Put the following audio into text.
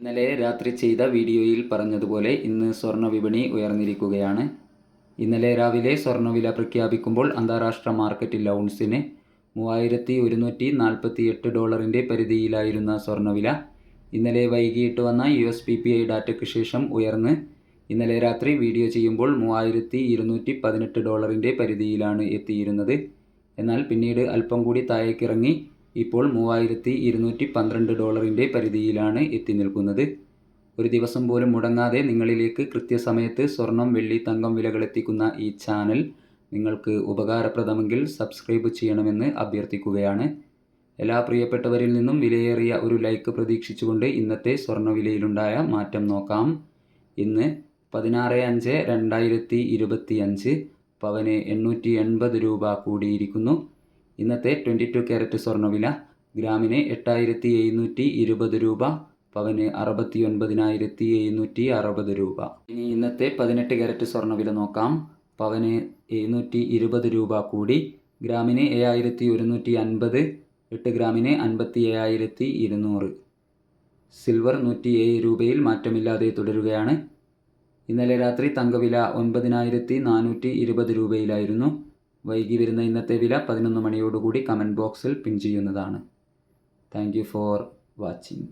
ഇന്നലെ രാത്രി ചെയ്ത വീഡിയോയിൽ പറഞ്ഞതുപോലെ ഇന്ന് സ്വർണ വിപണി ഉയർന്നിരിക്കുകയാണ്. ഇന്നലെ രാവിലെ സ്വർണവില പ്രഖ്യാപിക്കുമ്പോൾ അന്താരാഷ്ട്ര മാർക്കറ്റിൽ ഔൺസിന് മൂവായിരത്തി ഒരുന്നൂറ്റി നാൽപ്പത്തി എട്ട് ഡോളറിന്റെ പരിധിയിലായിരുന്ന സ്വർണവില ഇന്നലെ വൈകിട്ട് വന്ന U S P P I ഡാറ്റയ്ക്ക് ശേഷം ഉയർന്ന്. ഇന്നലെ രാത്രി വീഡിയോ ചെയ്യുമ്പോൾ മൂവായിരത്തി ഇരുന്നൂറ്റി പതിനെട്ട് ഡോളറിന്റെ പരിധിയിലാണ് എത്തിയിരുന്നത്. എന്നാൽ പിന്നീട് അല്പം കൂടി താഴേക്കിറങ്ങി ഇപ്പോൾ മൂവായിരത്തി ഇരുന്നൂറ്റി പന്ത്രണ്ട് ഡോളറിന്റെ പരിധിയിലാണ് എത്തി നിൽക്കുന്നത്. ഒരു ദിവസം പോലും മുടങ്ങാതെ നിങ്ങളിലേക്ക് കൃത്യസമയത്ത് സ്വർണം വെള്ളി തങ്കം വിലകളെത്തിക്കുന്ന ഈ ചാനൽ നിങ്ങൾക്ക് ഉപകാരപ്രദമെങ്കിൽ സബ്സ്ക്രൈബ് ചെയ്യണമെന്ന് അഭ്യർത്ഥിക്കുകയാണ്. എല്ലാ പ്രിയപ്പെട്ടവരിൽ നിന്നും വിലയേറിയ ഒരു ലൈക്ക് പ്രതീക്ഷിച്ചുകൊണ്ട് ഇന്നത്തെ സ്വർണവിലയിലുണ്ടായ മാറ്റം നോക്കാം. ഇന്ന് പതിനാറ് അഞ്ച് രണ്ടായിരത്തി ഇരുപത്തി അഞ്ച് പവന് എണ്ണൂറ്റി എൺപത് രൂപ കൂടിയിരിക്കുന്നു. ഇന്നത്തെ ട്വന്റി ടു ക്യാരറ്റ് സ്വർണവില ഗ്രാമിന് എട്ടായിരത്തി എഴുന്നൂറ്റി ഇരുപത് രൂപ പവന് അറുപത്തി ഒൻപതിനായിരത്തി എഴുന്നൂറ്റി അറുപത് രൂപ. ഇനി ഇന്നത്തെ പതിനെട്ട് ക്യാരറ്റ് സ്വർണവില നോക്കാം. പവന് എഴുന്നൂറ്റി ഇരുപത് രൂപ കൂടി ഗ്രാമിന് ഏഴായിരത്തി ഒരുന്നൂറ്റി അൻപത് എട്ട് ഗ്രാമിന് അൻപത്തി ഏഴായിരത്തി ഇരുന്നൂറ് സിൽവർ നൂറ്റി ഏഴ് രൂപയിൽ മാറ്റമില്ലാതെ തുടരുകയാണ്. ഇന്നലെ രാത്രി തങ്കവില ഒൻപതിനായിരത്തി നാനൂറ്റി ഇരുപത് രൂപയിലായിരുന്നു. വൈകി വരുന്ന ഇന്നത്തെ വില പതിനൊന്ന് മണിയോടുകൂടി കമന്റ് ബോക്സിൽ പിൻ ചെയ്യുന്നതാണ്. Thank you for watching